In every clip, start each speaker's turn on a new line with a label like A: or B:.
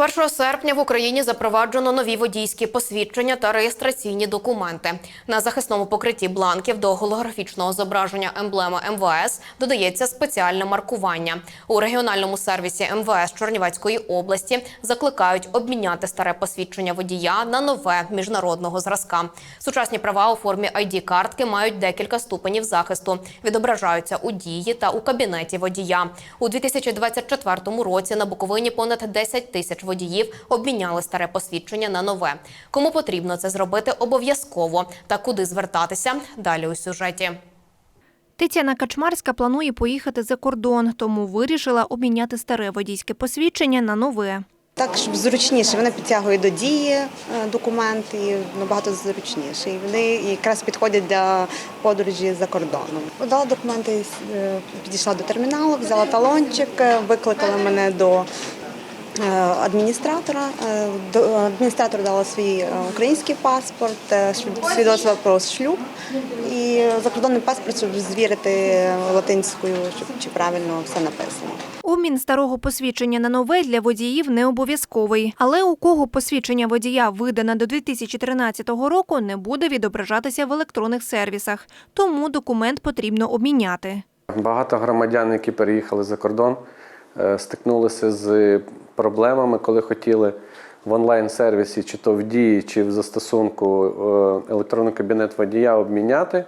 A: 1 серпня в Україні запроваджено нові водійські посвідчення та реєстраційні документи. На захисному покритті бланків до голографічного зображення емблеми МВС додається спеціальне маркування. У регіональному сервісі МВС Чернівецької області закликають обміняти старе посвідчення водія на нове міжнародного зразка. Сучасні права у формі id картки мають декілька ступенів захисту, відображаються у дії та у кабінеті водія. У 2024 році на Буковині понад 10 тисяч водіїв обміняли старе посвідчення на нове. Кому потрібно це зробити обов'язково та куди звертатися далі у сюжеті.
B: Тетяна Качмарська планує поїхати за кордон, тому вирішила обміняти старе водійське посвідчення на нове.
C: Так, щоб зручніше, вони підтягують до дії е, документи, і набагато зручніше. І вони якраз підходять для подорожі за кордоном. Подала документи, е, підійшла до терміналу, взяла талончик, е, викликали мене до адміністратора. Е, до- Адміністратор дала свій е, український паспорт, е, свідоцтво про шлюб і закордонний паспорт, щоб звірити латинською, щоб- чи правильно все написано.
B: Обмін старого посвідчення на нове для водіїв не обов'язковий. Але у кого посвідчення водія видане до 2013 року, не буде відображатися в електронних сервісах. Тому документ потрібно обміняти.
D: Багато громадян, які переїхали за кордон, е, стикнулися з проблемами, коли хотіли в онлайн-сервісі, чи то в дії, чи в застосунку е, електронний кабінет водія обміняти.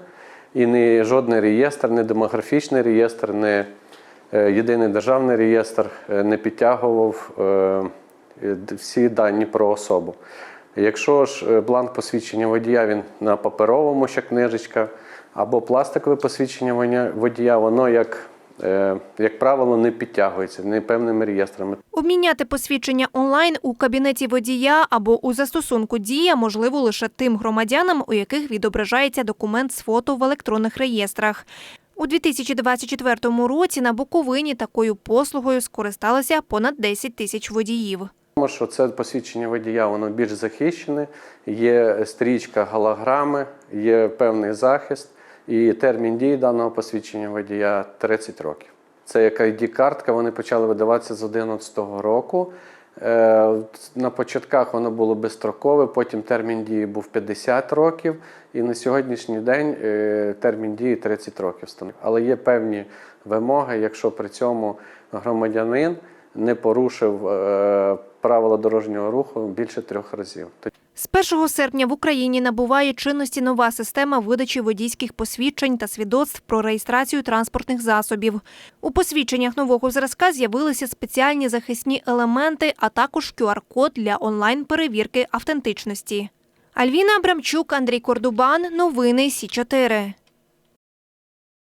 D: І ні жодний реєстр, ні демографічний реєстр, ні е, єдиний державний реєстр е, не підтягував е, е, всі дані про особу. Якщо ж е, бланк посвідчення водія він на паперовому ще книжечка, або пластикове посвідчення водія, воно як, е, як правило не підтягується не певними реєстрами.
B: Обміняти посвідчення онлайн у кабінеті водія або у застосунку Дія можливо лише тим громадянам, у яких відображається документ з фото в електронних реєстрах. У 2024 році на Буковині такою послугою скористалися понад 10 тисяч водіїв.
D: Тому що це посвідчення водія, воно більш захищене, є стрічка голограми, є певний захист, і термін дії даного посвідчення водія 30 років. Це як ID-картка, вони почали видаватися з 2011 року. Е, На початках воно було безстрокове, потім термін дії був 50 років, і на сьогоднішній день е, термін дії 30 років. Але є певні вимоги, якщо при цьому громадянин не порушив е, правила дорожнього руху більше трьох разів.
B: З 1 серпня в Україні набуває чинності нова система видачі водійських посвідчень та свідоцтв про реєстрацію транспортних засобів. У посвідченнях нового зразка з'явилися спеціальні захисні елементи, а також QR-код для онлайн-перевірки автентичності. Альвіна Абрамчук, Андрій Кордубан. Новини Сі 4